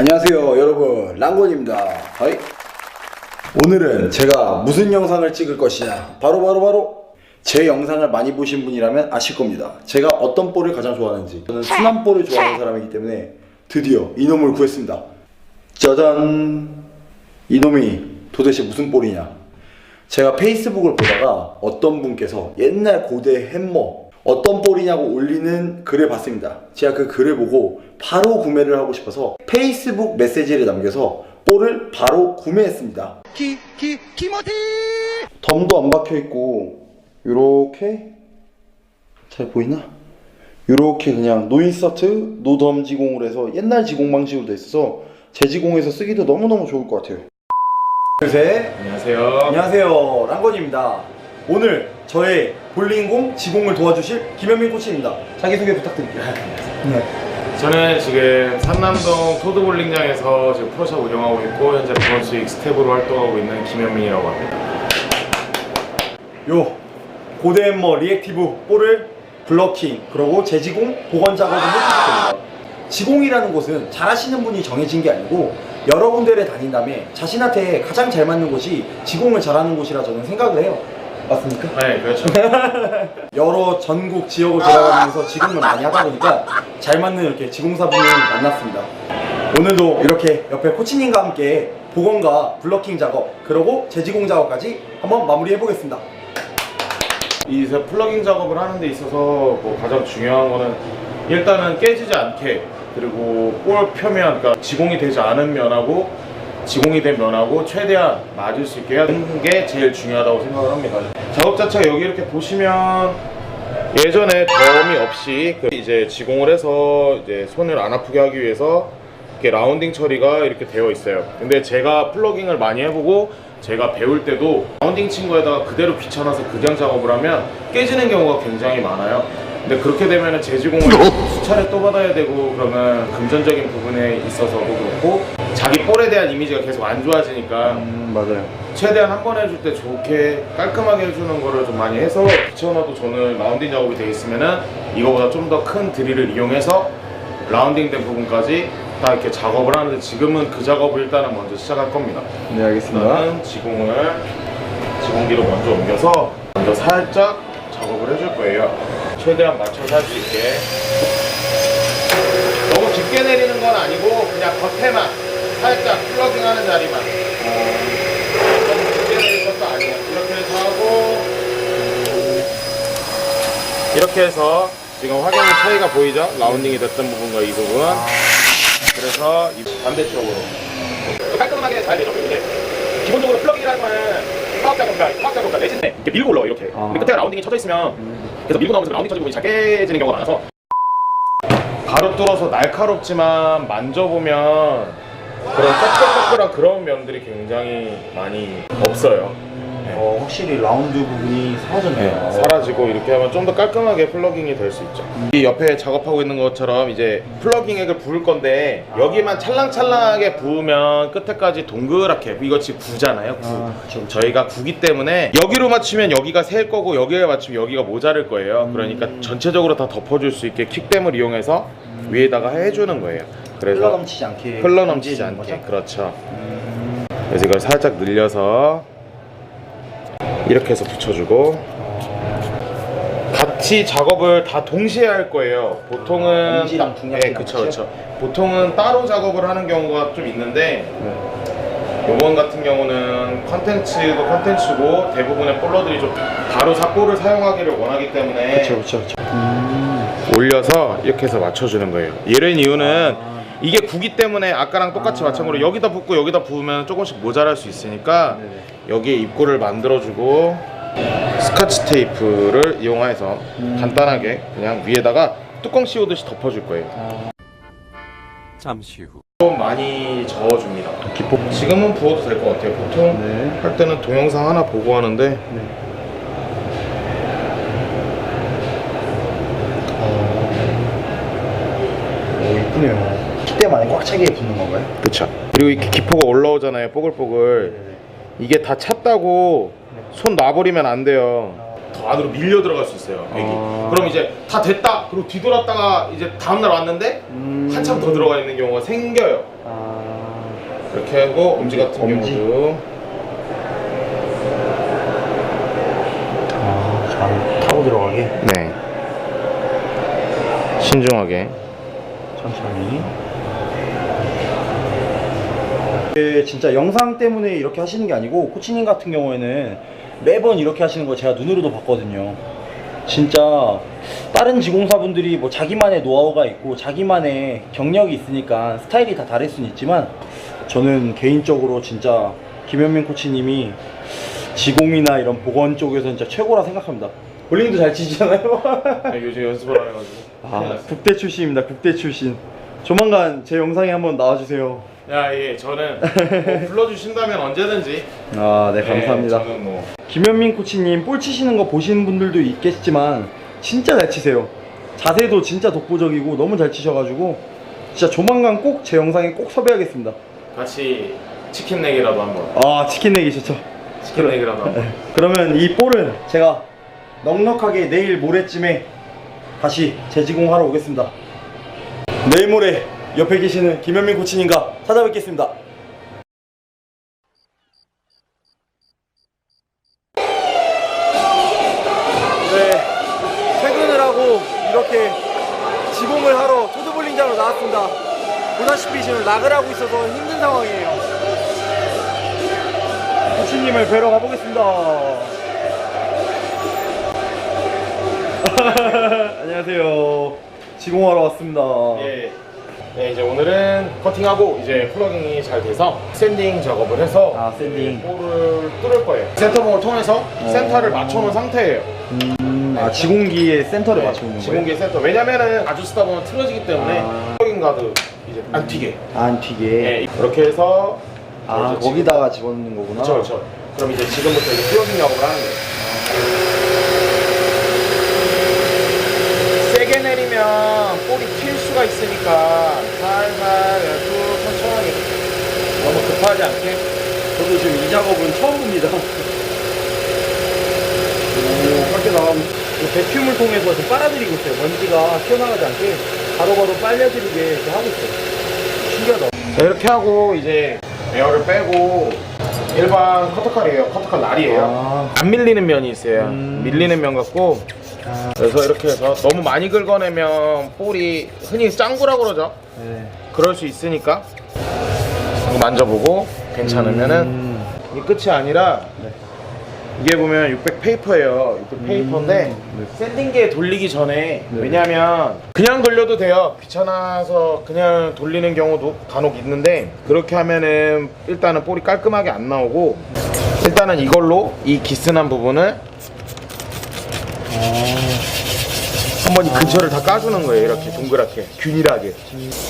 안녕하세요 여러분. 랑곤입니다. 하이. 오늘은 제가 무슨 영상을 찍을 것이냐? 바로 바로 바로 제 영상을 많이 보신 분이라면 아실 겁니다. 제가 어떤 볼을 가장 좋아하는지. 저는 순한 볼을 좋아하는 사람이기 때문에 드디어 이놈을 구했습니다. 짜잔! 이놈이 도대체 무슨 볼이냐? 제가 페이스북을 보다가 어떤 분께서 옛날 고대 햄머 어떤 볼이냐고 올리는 글을 봤습니다. 제가 그 글을 보고 바로 구매를 하고 싶어서 페이스북 메시지를 남겨서 볼을 바로 구매했습니다. 키, 키, 키모티! 덤도 안 박혀 있고 요렇게 잘 보이나? 요렇게 그냥 노인서트 노덤 지공을 해서 옛날 지공 방식으로 돼 있어서 제 지공에서 쓰기도 너무너무 좋을 것 같아요. 둘셋 안녕하세요. 안녕하세요 랑건입니다 오늘 저의 볼링공 지공을 도와주실 김현민 코치입니다 자기소개 부탁드릴게요 네. 저는 지금 산남동 토드볼링장에서 지금 프로샵 운영하고 있고 현재 브런스윅 스텝으로 활동하고 있는 김현민이라고 합니다. 요 고대햄머 리액티브 볼을 블러킹 그리고 재지공 복원 작업을 해주실 겁니다 지공이라는 곳은 잘하시는 분이 정해진 게 아니고 여러 군데를 다닌 다음에 자신한테 가장 잘 맞는 곳이 지공을 잘하는 곳이라 저는 생각을 해요 맞습니까? 네, 그렇죠. 여러 전국 지역을 돌아가면서 지공을 많이 하다 보니까 잘 맞는 이렇게 지공사분을 만났습니다. 오늘도 이렇게 옆에 코치님과 함께 복원과 블러킹 작업 그리고 재지공 작업까지 한번 마무리해 보겠습니다. 이 플러깅 작업을 하는 데 있어서 뭐 가장 중요한 거는 일단은 깨지지 않게 그리고 볼 표면, 그러니까 지공이 되지 않은 면하고 지공이 된 면하고 최대한 맞을 수 있게 하는 게 제일 중요하다고 생각을 합니다. 작업 자체가 여기 이렇게 보시면 예전에 덤이 없이 그 이제 지공을 해서 이제 손을 안 아프게 하기 위해서 이렇게 라운딩 처리가 이렇게 되어 있어요. 근데 제가 플러깅을 많이 해보고 제가 배울 때도 라운딩 친 거에다가 그대로 귀찮아서 그냥 작업을 하면 깨지는 경우가 굉장히 많아요. 근데 그렇게 되면 재지공을 수차례 또 받아야 되고 그러면 금전적인 부분에 있어서도 그렇고 자기 볼에 대한 이미지가 계속 안 좋아지니까 맞아요. 최대한 한 번 해줄 때 좋게 깔끔하게 해주는 거를 좀 많이 해서 귀찮아도 저는 라운딩 작업이 돼 있으면은 이거보다 좀 더 큰 드릴을 이용해서 라운딩 된 부분까지 다 이렇게 작업을 하는데 지금은 그 작업을 일단은 먼저 시작할 겁니다. 네 알겠습니다. 일단은 지공을 지공기로 먼저 옮겨서 먼저 살짝 작업을 해줄 거예요. 최대한 맞춰서 할 수 있게. 너무 깊게 내리는 건 아니고 그냥 겉에만 살짝 플러깅 하는 자리만. 너무 깊게 내릴 것도 아니에요. 이렇게 해서 하고 이렇게 해서 지금 확연히 차이가 보이죠? 라운딩이 됐던 부분과 이 부분. 그래서 이 반대쪽으로 깔끔하게 잘 되죠. 근데 기본적으로 플러깅이라는 거는 화학 작업과 화학 작업과 레진에 이렇게 밀고 올라와 이렇게. 근데 끝에 라운딩이 쳐져 있으면 그래서 밀고 나오면서 라운딩 쳐지고 잘 깨지는 경우가 많아서 바로 뚫어서 날카롭지만 만져보면 그런 꺼끌꺼끌한 그런 면들이 굉장히 많이 없어요. 어, 확실히 라운드 부분이 사라졌네요. 사라지고 이렇게 하면 좀 더 깔끔하게 플러깅이 될 수 있죠. 이 옆에 작업하고 있는 것처럼 이제 플러깅 액을 부을 건데 여기만 찰랑찰랑하게 부으면 끝에까지 동그랗게 이거 지금 구잖아요. 구. 아, 그쵸, 그쵸. 저희가 구기 때문에 여기로 맞추면 여기가 셀 거고 여기에 맞추면 여기가 모자랄 거예요. 그러니까 전체적으로 다 덮어줄 수 있게 킥댐을 이용해서 위에다가 해주는 거예요. 그래서 흘러 넘치지 않게 흘러 넘치지 건지는 않게 거죠? 그렇죠. 그래서 이걸 살짝 늘려서 이렇게 해서 붙여주고 같이 작업을 다 동시에 할 거예요. 보통은 아, 엄지랑 따- 중량이 네, 그렇죠, 같이요? 그렇죠. 보통은 따로 작업을 하는 경우가 좀 있는데 요번 같은 경우는 컨텐츠도 컨텐츠고 대부분의 볼러들이 좀 바로 삭볼을 사용하기를 원하기 때문에 그렇죠, 그렇죠. 올려서 이렇게 해서 맞춰주는 거예요. 이런 이유는 이게 구기 때문에 아까랑 똑같이 마찬가지로 여기다 붓고 여기다 부으면 조금씩 모자랄 수 있으니까 여기에 입구를 만들어주고 스카치 테이프를 이용해서 간단하게 그냥 위에다가 뚜껑 씌우듯이 덮어줄 거예요. 잠시 후. 좀 많이 저어줍니다. 지금은 부어도 될 것 같아요. 보통 네. 할 때는 동영상 하나 보고 하는데 오 이쁘네요. 안에 꽉 차게 붙는 건가요? 그쵸. 그리고 이렇게 기포가 올라오잖아요. 뽀글뽀글. 이게 다 찼다고 손 놔버리면 안 돼요. 더 안으로 밀려 들어갈 수 있어요. 액이. 아. 그럼 이제 다 됐다. 그리고 뒤돌았다가 이제 다음 날 왔는데 음. 한참 더 들어가 있는 경우가 생겨요. 아. 이렇게 하고 엄지 같은 엄지. 경우도 아, 잘 타고 들어가게. 네. 신중하게. 천천히. 이게 진짜 영상 때문에 이렇게 하시는 게 아니고 코치님 같은 경우에는 매번 이렇게 하시는 거 제가 눈으로도 봤거든요. 진짜 다른 지공사분들이 뭐 자기만의 노하우가 있고 자기만의 경력이 있으니까 스타일이 다 다를 수는 있지만 저는 개인적으로 진짜 김현민 코치님이 지공이나 이런 보건 쪽에서 진짜 최고라 생각합니다. 볼링도 잘 치시잖아요. 네, 요즘 연습을 안 해가지고. 아. 국대 출신입니다. 국대 출신. 조만간 제 영상에 한번 나와주세요. 야, 예, 저는 뭐 불러주신다면 언제든지. 아, 네, 네, 감사합니다. 저는 뭐 김현민 코치님 볼 치시는 거 보시는 분들도 있겠지만 진짜 잘 치세요. 자세도 진짜 독보적이고 너무 잘 치셔가지고 진짜 조만간 꼭 제 영상에 꼭 섭외하겠습니다. 같이 치킨 내기라도 한번. 아, 치킨 내기 좋죠. 치킨 내기라도 한번. 그러면 이 볼은 제가 넉넉하게 내일 모레쯤에 다시 재지공하러 오겠습니다. 내일 모레 옆에 계시는 김현민 코치님과 찾아뵙겠습니다. 이제 오늘은 커팅하고 이제 플러깅이 잘 돼서 샌딩 작업을 해서 아, 샌딩. 볼을 뚫을 거예요. 센터봉을 통해서 센터를 맞춰놓은 상태예요. 음, 아, 지공기의 센터를 네, 맞추고 있는 거예요? 지공기 센터. 왜냐면은 아주 쓰다 보면 틀어지기 때문에 아. 플러깅 가드 이제 안 튀게. 안 튀게. 네, 이렇게 해서 아, 이제 거기다가 집어넣는 거구나. 그렇죠, 그렇죠. 그럼 이제 지금부터 이제 플러깅 작업을 하는 거예요. 세게 내리면 볼이 튈 수가 있으니까 살살 쭉 천천히 너무 급하지 않게 저도 지금 이 작업은 처음 봅니다. 오, 밖에 나가면 이 배큐물 통해서 빨아들이고 있어요. 먼지가 튀어나가지 않게 바로바로 빨려들이게 이렇게 하고 있어요. 신기하다. 자, 이렇게 하고 이제 에어를 빼고 일반 커터칼이에요. 커터칼 날이에요. 아. 안 밀리는 면이 있어요. 음. 밀리는 면 같고 그래서 이렇게 해서 너무 많이 긁어내면 볼이 흔히 짱구라고 그러죠. 네. 그럴 수 있으니까 이거 만져보고 괜찮으면은 음. 이게 끝이 아니라 네. 이게 보면 600 페이퍼예요. 600 페이퍼인데 네. 샌딩기에 돌리기 전에 네. 왜냐면 그냥 돌려도 돼요. 귀찮아서 그냥 돌리는 경우도 간혹 있는데 그렇게 하면은 일단은 볼이 깔끔하게 안 나오고 일단은 이걸로 이 기스난 부분을 한번 이 근처를 다 까주는 거예요. 이렇게 동그랗게 균일하게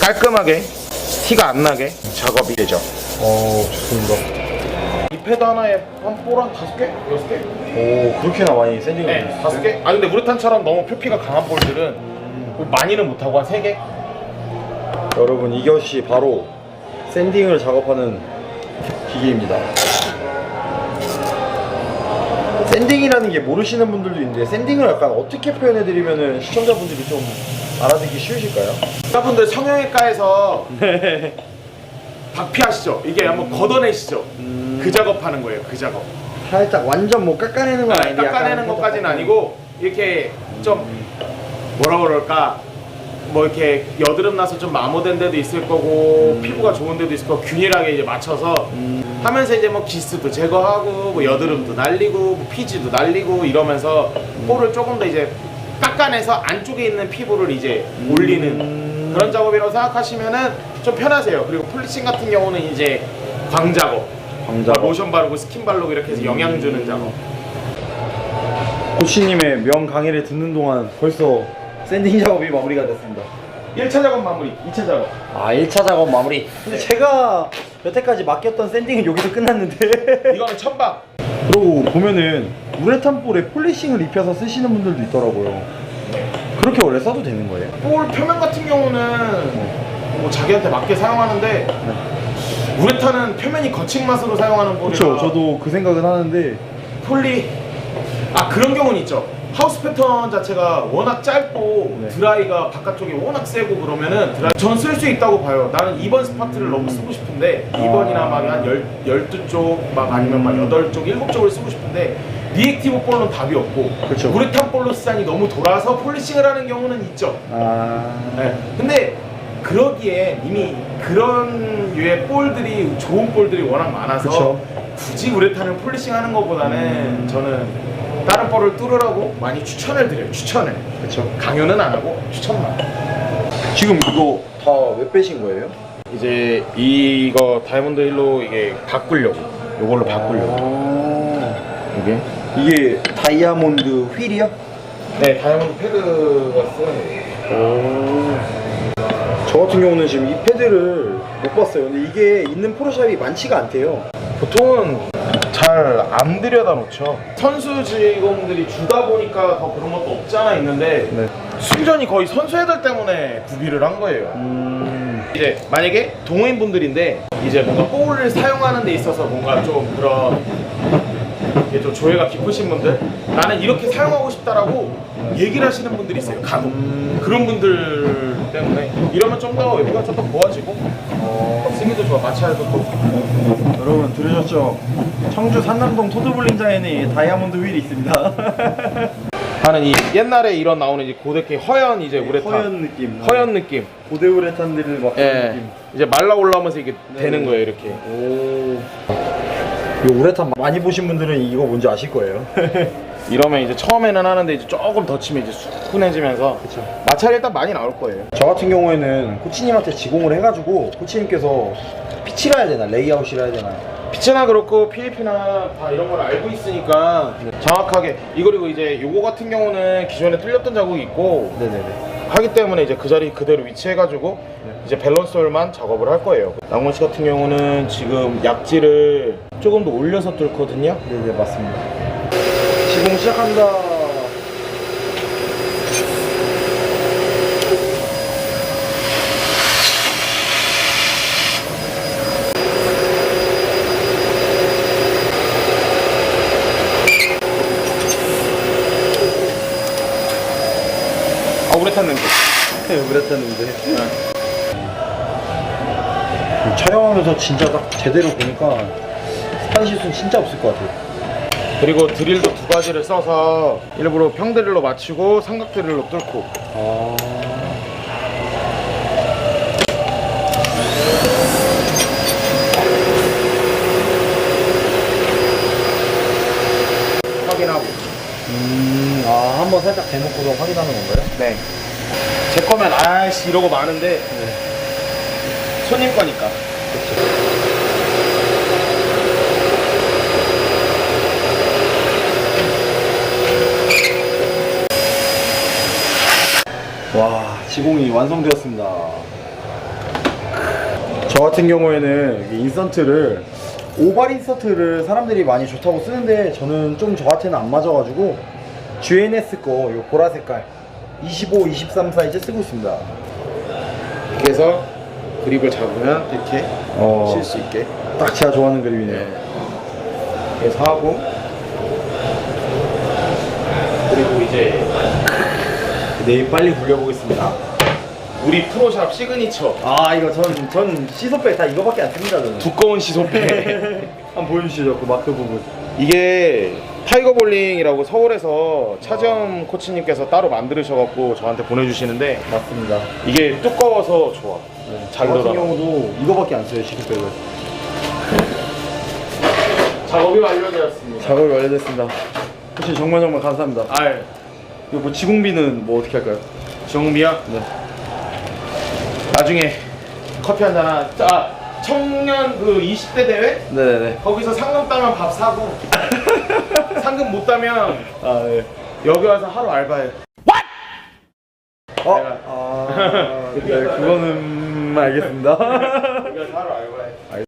깔끔하게 티가 안 나게 작업이 되죠. 어, 좋습니다. 이 패드 하나에 한 볼한 다섯 개, 여섯 개? 오, 그렇게나 많이 샌딩을 네, 해주셨어요? 다섯 개. 아 근데 우레탄처럼 너무 표피가 강한 볼들은 뭐 많이는 못하고 한 세 개. 여러분 이것이 바로 샌딩을 작업하는 기계입니다. 샌딩이라는 게 모르시는 분들도 있는데 샌딩을 약간 어떻게 표현해드리면 시청자분들이 좀 알아듣기 쉬우실까요? 여러분들 성형외과에서 박피하시죠? 이게 한번 걷어내시죠? 그 작업하는 거예요. 그 작업. 살짝 완전 뭐 깎아내는 건 아, 아닌데 깎아내는 것까지는 아니고 이렇게 좀 뭐라 그럴까 뭐 이렇게 여드름 나서 좀 마모된 데도 있을 거고 피부가 좋은 데도 있을 거고 균일하게 이제 맞춰서 하면서 이제 뭐 기스도 제거하고 뭐 여드름도 날리고 뭐 피지도 날리고 이러면서 볼을 조금 더 이제 깎아내서 안쪽에 있는 피부를 이제 올리는 그런 작업이라고 생각하시면은 좀 편하세요. 그리고 폴리싱 같은 경우는 이제 광 작업, 광작업. 로션 바르고 스킨 바르고 이렇게 해서 영양 주는 작업. 코치님의 명 강의를 듣는 동안 벌써 샌딩 작업이 마무리가 됐습니다. 1차 작업 마무리, 2차 작업. 아 1차 작업 마무리. 근데 제가 여태까지 맡겼던 샌딩은 여기서 끝났는데 이거는 천박. 그리고 보면은 우레탄 볼에 폴리싱을 입혀서 쓰시는 분들도 있더라고요. 그렇게 원래 써도 되는 거예요? 볼 표면 같은 경우는 뭐 자기한테 맞게 사용하는데 우레탄은 표면이 거친 맛으로 사용하는 볼이라 그렇죠. 저도 그 생각은 하는데 폴리 아 그런 경우는 있죠. 하우스 패턴 자체가 워낙 짧고 네. 드라이가 바깥쪽이 워낙 세고 그러면은 드라이 전 쓸 수 있다고 봐요. 나는 2번 스파트를 너무 쓰고 싶은데 2번이나 막한 12쪽 막 아니면 막 8쪽, 7쪽을 쓰고 싶은데 리액티브 볼로는 답이 없고 그쵸. 우레탄 볼로 시장이 너무 돌아서 폴리싱을 하는 경우는 있죠. 아. 네. 근데 그러기에 이미 그런 류의 볼들이 좋은 볼들이 워낙 많아서 그쵸. 굳이 우레탄을 폴리싱 하는 것보다는 저는 다른 볼을 뚫으라고 많이 추천을 드려요. 추천을. 그쵸. 강요는 안 하고 추천만. 지금 이거 다 왜 빼신 거예요? 이제 이거 다이아몬드 힐로 이게 바꾸려고. 이걸로 바꾸려고. 아. 이게? 이게 다이아몬드 휠이요? 네, 다이아몬드 패드가 쓰는 저 같은 경우는 지금 이 패드를 못 봤어요. 근데 이게 있는 프로샵이 많지가 않대요. 보통은 잘안 들여다 놓죠. 선수 직원들이 주다 보니까 더 그런 것도 없지 않아 있는데 네. 순전히 거의 선수 애들 때문에 구비를 한 거예요. 음. 이제 만약에 동호인 분들인데 이제 뭔가 볼을 사용하는 데 있어서 뭔가 좀 그런 이게 좀 조예가 깊으신 분들 나는 이렇게 사용하고 싶다라고 얘기를 하시는 분들이 있어요. 간혹 그런 분들 때문에 이러면 좀 더 외부가 좀더 보아지고 어, 쓰기도 좋아 또 여러분 들으셨죠? 청주 산남동 토드볼링장에는 다이아몬드 휠이 있습니다. 하는 이 옛날에 이런 나오는 고데기 허연 이제 우레탄 허연 느낌. 허연 느낌 고대 우레탄들을 막 예 느낌. 이제 말라 올라오면서 이게 되는 거예요 이렇게 오. 이 우레탄 많이 보신 분들은 이거 뭔지 아실 거예요. 이러면 이제 처음에는 하는데 이제 조금 더 치면 이제 수분해지면서 그쵸. 마찰이 일단 많이 나올 거예요 저 같은 경우에는 코치님한테 지공을 해가지고 코치님께서 피치라 해야 되나 레이아웃이라 해야 되나 피츠나 그렇고 필리핀나 다 이런 걸 알고 있으니까 정확하게 이 그리고 이제 요거 같은 경우는 기존에 틀렸던 자국이 있고 네네네. 하기 때문에 이제 그 자리 그대로 위치해가지고 이제 밸런스홀만 작업을 할 거예요 낭원 씨 같은 경우는 지금 약지를 조금 더 올려서 뚫거든요 네네 맞습니다. 지공 시작한다. 아 우레탄 냄새 우레탄인데. 촬영하면서 진짜 딱 제대로 보니까 실수는 진짜 없을 것 같아요. 그리고 드릴도 두 가지를 써서 일부러 평드릴로 맞추고 삼각 드릴로 뚫고 아. 확인하고 음, 아, 한번 살짝 대놓고서 확인하는 건가요? 네. 제 거면 아이씨 이러고 많은데 손님 거니까. 와, 지공이 완성되었습니다. 저 같은 경우에는 이 인서트를 오발 인서트를 사람들이 많이 좋다고 쓰는데 저는 좀 저한테는 안 맞아가지고 GNS 거요 보라 색깔 25, 23 사이즈 쓰고 있습니다. 이렇게 해서 그립을 잡으면 이렇게 어. 칠 수 있게 딱 제가 좋아하는 그림이네요. 그래서 하고 그리고 이제 내일 빨리 굴려보겠습니다. 우리 프로샵 시그니처 아 이거 전, 전 시소백 다 이거밖에 안 씁니다 저는. 두꺼운 시소패 한번 보여주시죠 그 마크 부분. 이게 타이거 볼링이라고 서울에서 차지영 코치님께서 따로 만들으셔갖고 저한테 보내주시는데 맞습니다. 이게 두꺼워서 좋아 잘저 같은 돌아가 경우도 이거밖에 안 써요 시소백을. 작업이 완료되었습니다 작업이 완료됐습니다. 혹시 정말 정말 감사합니다. 아 이거 뭐 지공비는 뭐 어떻게 할까요? 정비야 네. 나중에 커피 한 잔 하 아, 청년 그 20대 대회 네네네. 거기서 상금 따면 밥 사고 상금 못 따면 아 네. 여기 와서 하루 알바해 어? 내가- 아, 네, 그거는 알겠습니다. 여기 와서 하루 알바해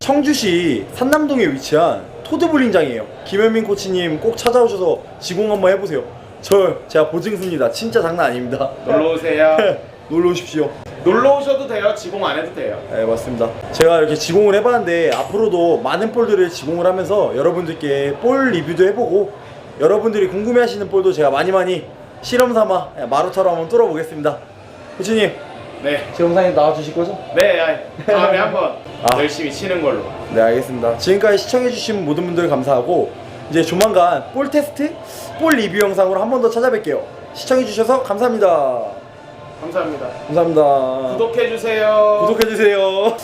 청주시 산남동에 위치한 토드볼링장이에요. 김현민 코치님 꼭 찾아오셔서 지공 한번 해보세요. 저 제가 보증습니다. 진짜 장난 아닙니다. 놀러 오세요 놀러 오십시오. 놀러 오셔도 돼요 지공 안 해도 돼요 네 맞습니다. 제가 이렇게 지공을 해봤는데 앞으로도 많은 볼들을 지공을 하면서 여러분들께 볼 리뷰도 해보고 여러분들이 궁금해하시는 볼도 제가 많이 많이 실험 삼아 마루타로 한번 뚫어보겠습니다. 코치님 네. 제 영상에 나와주실 거죠? 네, 아이, 다음에 한번 아. 열심히 치는 걸로. 네 알겠습니다. 지금까지 시청해주신 모든 분들 감사하고 이제 조만간 볼 테스트, 볼 리뷰 영상으로 한 번 더 찾아뵐게요. 시청해주셔서 감사합니다. 감사합니다. 감사합니다. 구독해주세요. 구독해주세요.